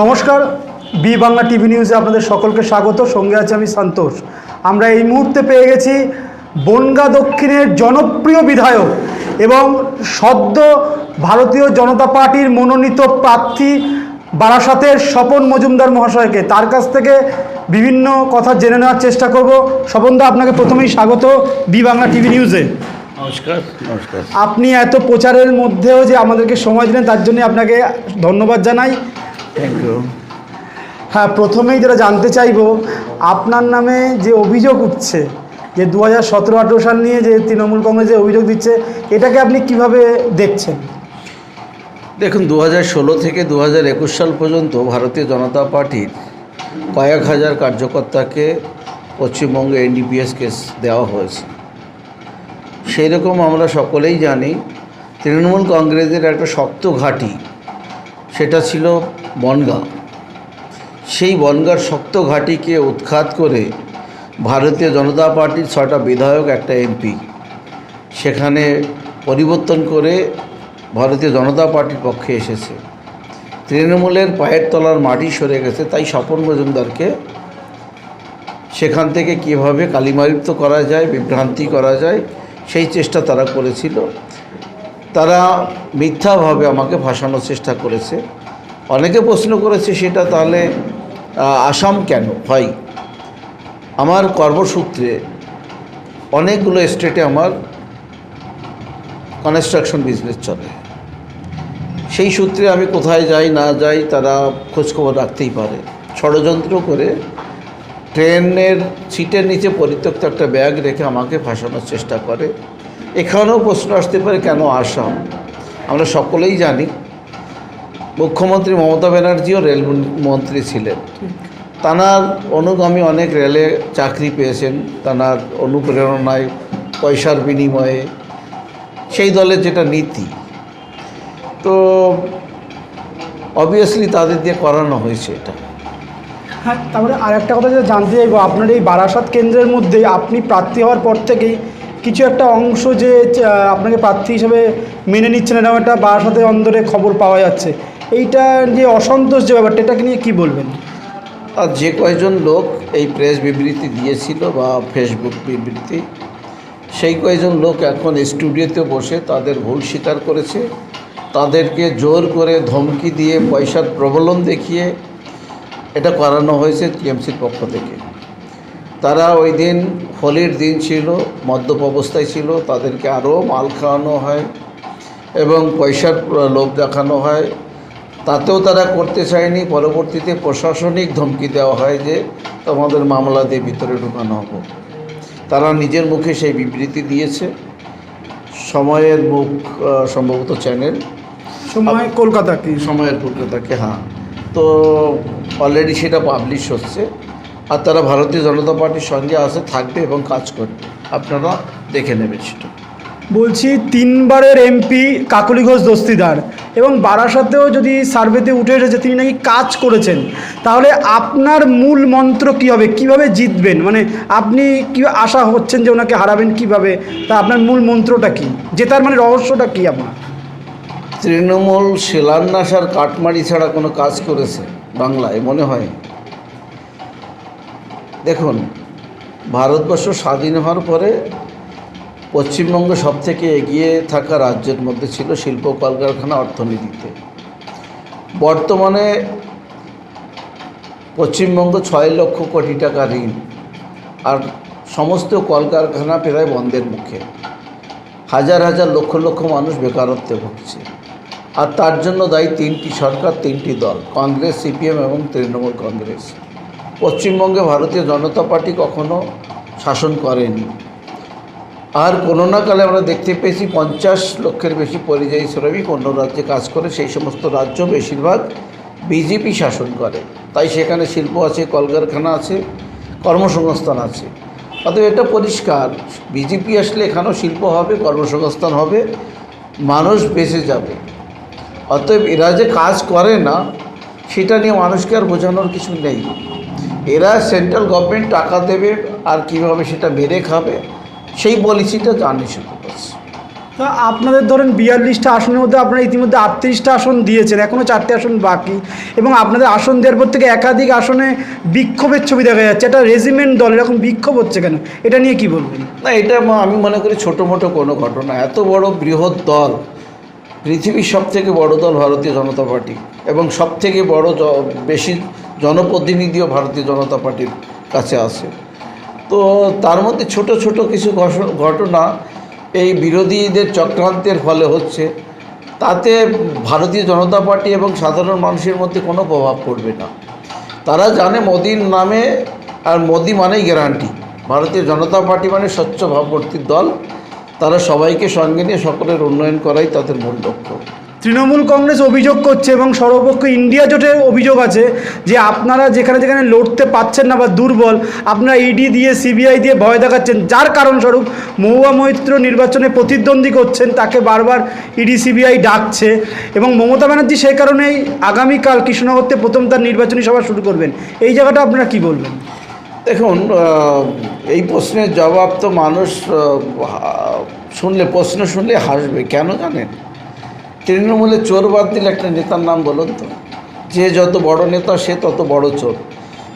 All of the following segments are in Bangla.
নমস্কার, বি বাংলা টিভি নিউজে আপনাদের সকলকে স্বাগত, সঙ্গে আছে আমি সন্তোষ। আমরা এই মুহূর্তে পেয়ে গেছি বনগা দক্ষিণের জনপ্রিয় বিধায়ক এবং সদ্য ভারতীয় জনতা পার্টির মনোনীত প্রার্থী বারাসাতের স্বপন মজুমদার মহাশয়কে। তার কাছ থেকে বিভিন্ন কথা জেনে নেওয়ার চেষ্টা করব। স্বপনদা, আপনাকে প্রথমেই স্বাগত বি বাংলা টিভি নিউজে। নমস্কার। নমস্কার। আপনি এত প্রচারের মধ্যেও যে আমাদেরকে সময় দিলেন তার জন্য আপনাকে ধন্যবাদ জানাই। থ্যাংক ইউ হ্যাঁ প্রথমেই যেটা জানতে চাইব আপনার নামে যে অভিযোগ উঠছে যে দু হাজার সতেরো আঠেরো সাল নিয়ে যে তৃণমূল কংগ্রেস যে অভিযোগ দিচ্ছে এটাকে আপনি কীভাবে দেখছেন? দেখুন দু ষোলো থেকে দু হাজার একুশ সাল পর্যন্ত ভারতীয় জনতা পার্টির কয়েক হাজার কার্যকর্তাকে পশ্চিমবঙ্গে এনডিপিএস কেস দেওয়া হয়েছে। সেই রকম আমরা সকলেই জানি তৃণমূল কংগ্রেসের একটা শক্ত ঘাঁটি, সেটা ছিল বনগাঁ। সেই বনগাঁর শক্ত ঘাঁটিকে উৎখাত করে ভারতীয় জনতা পার্টির ছটা বিধায়ক, একটা এমপি, সেখানে পরিবর্তন করে ভারতীয় জনতা পার্টির পক্ষে এসেছে। তৃণমূলের পায়ের তলার মাটি সরে গেছে, তাই স্বপন মজুমদারকে সেখান থেকে কীভাবে কালিমালিপ্ত করা যায়, বিভ্রান্তি করা যায় সেই চেষ্টা তারা করেছিল। তারা মিথ্যাভাবে আমাকে ফাঁসানোর চেষ্টা করেছে। অনেকে প্রশ্ন করেছে সেটা তাহলে আসাম কেন? হয়। আমার কর্মসূত্রে অনেকগুলো স্টেটে আমার কনস্ট্রাকশন বিজনেস চলে। সেই সূত্রে আমি কোথায় যাই, না যাই তারা খোঁজখবর রাখতেই পারে। ষড়যন্ত্র করে ট্রেনের সিটের নিচে পরিত্যক্ত একটা ব্যাগ রেখে আমাকে ফাঁসানোর চেষ্টা করে। এখানেও প্রশ্ন আসতে পারে, কেন আসাম আমরা সকলেই জানি, মুখ্যমন্ত্রী মমতা ব্যানার্জিও রেল মন্ত্রী ছিলেন। তানার অনুগামী অনেক রেলে চাকরি পেয়েছেন তানার অনুপ্রেরণায়, পয়সার বিনিময়ে, সেই দলের যেটা নীতি। তো অবভিয়াসলি তাদের দিয়ে করানো হয়েছে এটা। হ্যাঁ তারপরে আর একটা কথা যেটা জানতে চাইব, আপনার এই বারাসাত কেন্দ্রের মধ্যে আপনি প্রার্থী হওয়ার পর থেকেই কিছু একটা অংশ যে আপনাকে প্রার্থী হিসেবে মেনে নিচ্ছেন এরকম একটা বারাসাতের অন্দরে খবর পাওয়া যাচ্ছে। এইটা যে অসন্তোষ যে ব্যাপারটা এটাকে নিয়ে কী বলবেন? আর যে কয়েকজন লোক এই প্রেস বিবৃতি দিয়েছিল বা ফেসবুক বিবৃতি, সেই কয়েকজন লোক এখন স্টুডিওতে বসে তাদের ভুল স্বীকার করেছে, তাদেরকে জোর করে ধমকি দিয়ে পয়সার প্রবলন দেখিয়ে এটা করানো হয়েছে টিএমসির পক্ষ থেকে। তারা ওই দিন হোলির দিন ছিল মদ্যপ অবস্থায় ছিল তাদেরকে আরও মাল খাওয়ানো হয় এবং পয়সার লোভ দেখানো হয়। তাতেও তারা করতে চায়নি পরবর্তীতে প্রশাসনিক ধমকি দেওয়া হয় যে তোমাদের মামলা দিয়ে ভিতরে ঢুকানো হবে। তারা নিজের মুখে সেই বিবৃতি দিয়েছে। সময়ের মুখ সম্ভবত চ্যানেল। সময় কলকাতাকে সময়ের কলকাতাকে হ্যাঁ। তো অলরেডি সেটা পাবলিশ হচ্ছে। আর তারা ভারতীয় জনতা পার্টির সঙ্গে আসে থাকবে এবং কাজ করবে। আপনারা দেখে নেবেন সেটা। বলছি তিনবারের এমপি কাকলি ঘোষ দস্তিদার এবং বারাসাতেও যদি সার্ভেতে উঠে এসেছে তিনি নাকি কাজ করেছেন। তাহলে আপনার মূল মন্ত্র কী হবে? কীভাবে জিতবেন? মানে আপনি কি আশা হচ্ছেন যে ওনাকে হারাবেন কীভাবে? তা আপনার মূল মন্ত্রটা কি? জেতার মানে রহস্যটা কি আপনার? তৃণমূল শিলান্যাস আর কাটমারি ছাড়া কোনো কাজ করেছে। বাংলায় মনে হয়। দেখুন, ভারতবর্ষ স্বাধীন হওয়ার পরে পশ্চিমবঙ্গ সবথেকে এগিয়ে থাকা রাজ্যের মধ্যে ছিল শিল্প কলকারখানা অর্থনীতিতে। বর্তমানে পশ্চিমবঙ্গ ছয় লক্ষ কোটি টাকা ঋণ আর সমস্ত কলকারখানা প্রায় বন্ধের মুখে। হাজার হাজার লক্ষ লক্ষ মানুষ বেকারত্বে ভুগছে। আর তার জন্য দায়ী তিনটি সরকার, তিনটি দল, কংগ্রেস, সিপিএম এবং তৃণমূল কংগ্রেস। পশ্চিমবঙ্গে ভারতীয় জনতা পার্টি কখনো শাসন করেনি। আর কোনো না কালে আমরা দেখতে পেয়েছি পঞ্চাশ লক্ষের বেশি পরিযায়ী শ্রমিক অন্য রাজ্যে কাজ করে, সেই সমস্ত রাজ্য বেশিরভাগ বিজেপি শাসন করে। তাই সেখানে শিল্প আছে, কলকারখানা আছে, কর্মসংস্থান আছে। অতএব এটা পরিষ্কার, বিজেপি আসলে এখানেও শিল্প হবে, কর্মসংস্থান হবে, মানুষ বেঁচে যাবে। অতএব এরা যে কাজ করে না সেটা নিয়ে মানুষকে আর বোঝানোর কিছু নেই। এরা সেন্ট্রাল গভর্নমেন্ট টাকা দেবে আর কীভাবে সেটা বেড়ে খাবে সেই পলিসিটা জানি শুধু তো আপনাদের ধরেন বিয়াল্লিশটা আসনের মধ্যে আপনারা ইতিমধ্যে আটত্রিশটা আসন দিয়েছেন এখনও চারটে আসন বাকি। এবং আপনাদের আসন দেওয়ার পর থেকে একাধিক আসনে বিক্ষোভের ছবি দেখা যাচ্ছে এটা রেজিমেন্ট দল এরকম বিক্ষোভ হচ্ছে কেন? এটা নিয়ে কি বলবেন? না এটা আমি মনে করি ছোটো মোটো কোনো ঘটনা এত বড় বৃহৎ দল পৃথিবীর সব থেকে বড় দল ভারতীয় জনতা পার্টি এবং সব থেকে বড় বেশি জনপ্রতিনিধিও ভারতীয় জনতা পার্টির কাছে আছে। তো তার মধ্যে ছোট ছোট কিছু ঘটনা এই বিরোধীদের চক্রান্তের ফলে হচ্ছে। তাতে ভারতীয় জনতা পার্টি এবং সাধারণ মানুষের মধ্যে কোনো প্রভাব পড়বে না। তারা জানে মোদির নামে আর মোদি মানেই গ্যারান্টি ভারতীয় জনতা পার্টি মানে স্বচ্ছ ভাবমূর্তির দল। তারা সবাইকে সঙ্গে নিয়ে সকলের উন্নয়ন করাই তাদের মূল লক্ষ্য। তৃণমূল কংগ্রেস অভিযোগ করছে এবং সর্বপক্ষ ইন্ডিয়া জোটের অভিযোগ আছে যে আপনারা যেখানে যেখানে লড়তে পাচ্ছেন না বা দুর্বল, আপনারা ইডি দিয়ে সিবিআই দিয়ে ভয় দেখাচ্ছেন। যার কারণস্বরূপ মহুয়া মৈত্র নির্বাচনে প্রতিদ্বন্দ্বী করছেন, তাকে বারবার ইডি সিবিআই ডাকছে এবং মমতা ব্যানার্জি সেই কারণেই আগামীকাল কৃষ্ণনগরতে প্রথম তার নির্বাচনী সভা শুরু করবেন। এই জায়গাটা আপনারা কি বলবেন? দেখুন এই প্রশ্নের জবাব তো মানুষ শুনলে প্রশ্ন শুনলে হাসবে কেন জানেন? তৃণমূলে চোর বাদ দিলে একটা নেতার নাম বলুন তো। যে যত বড় নেতা সে তত বড় চোর।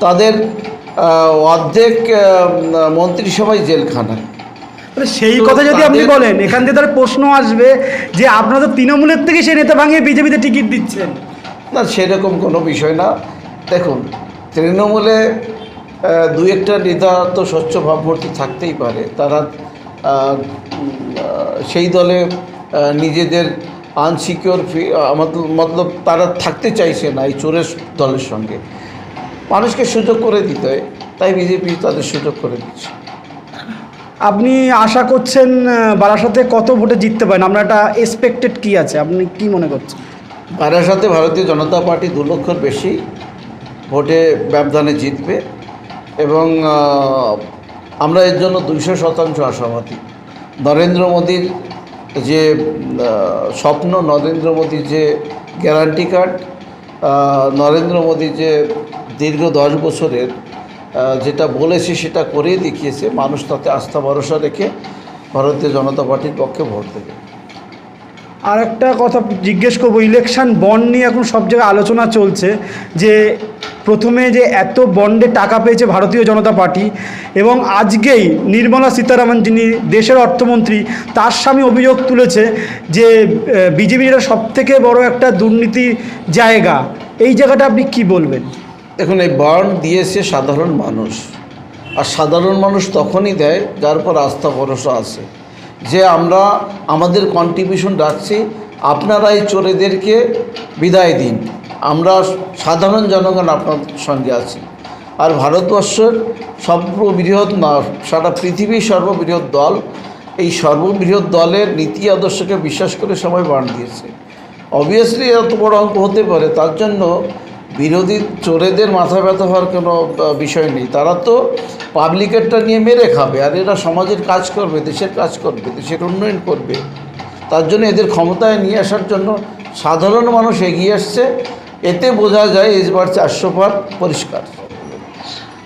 তাদের অর্ধেক আহ, মন্ত্রিসভাই জেলখানায়। মানে সেই কথা যদি আপনি বলেন এখান থেকে তার প্রশ্ন আসবে যে আপনাদের তৃণমূলের থেকে সে নেতা ভাঙিয়ে বিজেপিতে টিকিট দিচ্ছেন। না সেরকম কোনো বিষয় না। দেখুন তৃণমূলে দু একটা নেতা তো স্বচ্ছ ভাবমূর্তি থাকতেই পারে। তারা সেই দলে নিজেদের আনসিকিওর মতলব তারা থাকতে চাইছে না এই চোরের দলের সঙ্গে। মানুষকে সুযোগ করে দিতে হয় তাই বিজেপি তাদের সুযোগ করে দিচ্ছে। আপনি আশা করছেন বারাসাতে কত ভোটে জিততে পারেন? আপনার একটা এক্সপেক্টেড কী আছে? আপনি কি মনে করছেন? বারাসাতে ভারতীয় জনতা পার্টি দু লক্ষর বেশি ভোটে ব্যবধানে জিতবে। এবং আমরা এর জন্য দুইশো শতাংশ আশাবাদী। নরেন্দ্র মোদীর যে স্বপ্ন, নরেন্দ্র মোদীর যে গ্যারান্টি কার্ড নরেন্দ্র মোদী যে দীর্ঘ দশ বছরের যেটা বলেছে সেটা করেই দেখিয়েছে। মানুষ তাতে আস্থা, ভরসা রেখে ভারতীয় জনতা পার্টির পক্ষে ভোট দেবে। আর একটা কথা জিজ্ঞেস করব, ইলেকশন বন্ড নিয়ে এখন সব জায়গায় আলোচনা চলছে যে প্রথমে যে এত বন্ডে টাকা পেয়েছে ভারতীয় জনতা পার্টি এবং আজকেই নির্মলা সীতারামন যিনি দেশের অর্থমন্ত্রী, তার স্বামী অভিযোগ তুলেছে যে বিজেপির এটা সব থেকে বড় একটা দুর্নীতি জায়গা, এই জায়গাটা আপনি কি বলবেন? দেখুন, এই বন্ড দিয়েছে সাধারণ মানুষ। আর সাধারণ মানুষ তখনই দেয় যার পর আস্থা ভরসা আছে। যে আমরা আমাদের কন্ট্রিবিউশন রাখছি আপনারা এই চোরেদেরকে বিদায় দিন। আমরা সাধারণ জনগণ আপনার সঙ্গে আছি। আর ভারতবর্ষের সর্ববৃহৎ সারা পৃথিবীর সর্ববৃহৎ দল, এই সর্ববৃহৎ দলের নীতি আদর্শকে বিশ্বাস করে সবাই বান দিয়েছে। অবভিয়াসলি এত বড় অঙ্ক হতে পারে, তার জন্য বিরোধী চোরেদের মাথা ব্যথা হওয়ার কোনো বিষয় নেই। তারা তো পাবলিকেরটা নিয়ে মেরে খাবে, আর এরা সমাজের কাজ করবে, দেশের কাজ করবে, দেশের উন্নয়ন করবে। তার জন্য এদের ক্ষমতায় নিয়ে আসার জন্য সাধারণ মানুষ এগিয়ে আসছে। এতে বোঝা যায় এসবার চারশো পার পরিষ্কার।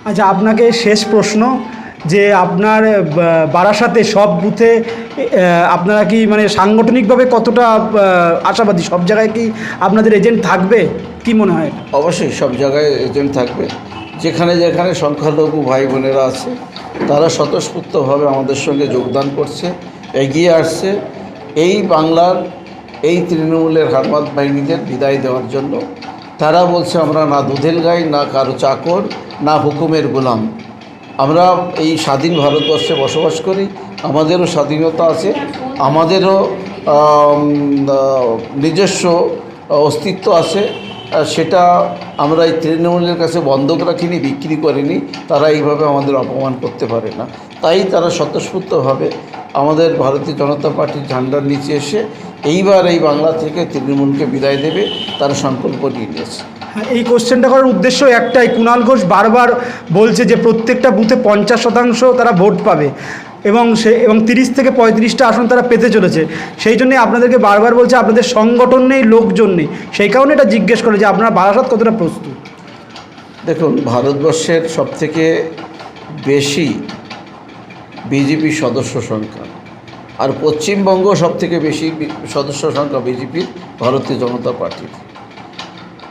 আচ্ছা আপনাকে শেষ প্রশ্ন যে আপনার বারাসাতে সব বুথে আপনারা কি মানে সাংগঠনিকভাবে কতটা আশাবাদী? সব জায়গায় কি আপনাদের এজেন্ট থাকবে? কি মনে হয়? অবশ্যই সব জায়গায় এজেন্ট থাকবে। যেখানে যেখানে সংখ্যালঘু ভাই বোনেরা আছে তারা স্বতঃস্ফূর্তভাবে আমাদের সঙ্গে যোগদান করছে এগিয়ে আসছে। এই বাংলার এই তৃণমূলের হারমাত বাহিনীদের বিদায় দেওয়ার জন্য। তারা বলছে, আমরা না দুধের গাই, না কারও চাকর, না হুকুমের গোলাম। আমরা এই স্বাধীন ভারতবর্ষে বসবাস করি, আমাদেরও স্বাধীনতা আছে, আমাদেরও নিজস্ব অস্তিত্ব আছে সেটা আমরা এই তৃণমূলের কাছে বন্ধক রাখিনি, বিক্রি করিনি, তারা এইভাবে আমাদের অপমান করতে পারে না। তাই তারা স্বতঃস্ফূর্তভাবে আমাদের ভারতীয় জনতা পার্টির ঝান্ডার নিচে এসে এইবার এই বাংলা থেকে তৃণমূলকে বিদায় দেবে তারা সংকল্প নিয়ে নিয়েছে। হ্যাঁ, এই কোশ্চেনটা করার উদ্দেশ্য একটাই। কুণাল ঘোষ বারবার বলছে যে প্রত্যেকটা বুথে পঞ্চাশ শতাংশ তারা ভোট পাবে এবং সে এবং তিরিশ থেকে পঁয়ত্রিশটা আসন তারা পেতে চলেছে। সেই জন্যে আপনাদেরকে বারবার বলছে আপনাদের সংগঠন নেই লোকজন নেই। সেই কারণে এটা জিজ্ঞেস করে যে আপনারা বারাসাত কতটা প্রস্তুত? দেখুন ভারতবর্ষের সবথেকে বেশি বিজেপি সদস্য সংখ্যা। আর পশ্চিমবঙ্গ সব থেকে বেশি সদস্য সংখ্যা বিজেপির ভারতীয় জনতা পার্টির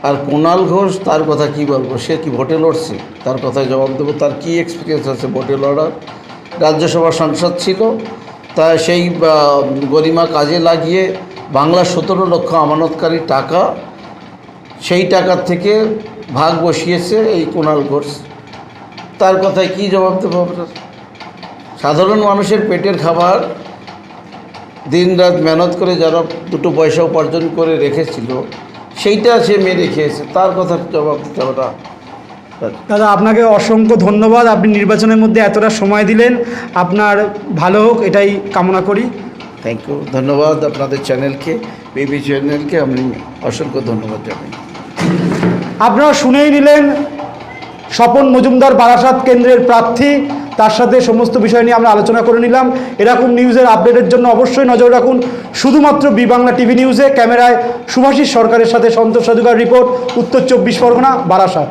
আর কুণাল ঘোষ, তার কথা কি বলব? সে কি ভোটে লড়ছে? তার কথায় জবাব দেবো, তার কি এক্সপিরিয়েন্স আছে ভোটে লড়ার? রাজ্যসভার সাংসদ ছিল, তা সেই গরিমা কাজে লাগিয়ে বাংলার সতেরো লক্ষ আমানতকারী টাকা, সেই টাকার থেকে ভাগ বসিয়েছে এই কুণাল ঘোষ। তার কথায় কি জবাব দেবো আমরা? সাধারণ মানুষের পেটের খাবার দিন রাত মেহনত করে যারা দুটো পয়সা উপার্জন করে রেখেছিল সেইটা সে মেরে খেয়েছে। তার কথা জবাব দিতে ওরা দাদা আপনাকে অসংখ্য ধন্যবাদ। আপনি নির্বাচনের মধ্যে এতটা সময় দিলেন। আপনার ভালো হোক এটাই কামনা করি। থ্যাংক ইউ ধন্যবাদ আপনাদের চ্যানেলকে। বিবি চ্যানেলকে আমি অসংখ্য ধন্যবাদ জানাই। আপনারা শুনেই নিলেন স্বপন মজুমদার বারাসাত কেন্দ্রের প্রার্থী তার সাথে সমস্ত বিষয় নিয়ে আমরা আলোচনা করে নিলাম। এরকম নিউজের আপডেটের জন্য অবশ্যই নজর রাখুন। শুধুমাত্র বি বাংলা টিভি নিউজে ক্যামেরায় সুভাষিস সরকারের সাথে সন্তোষ সাধুকার রিপোর্ট উত্তর চব্বিশ পরগনা, বারাসাত।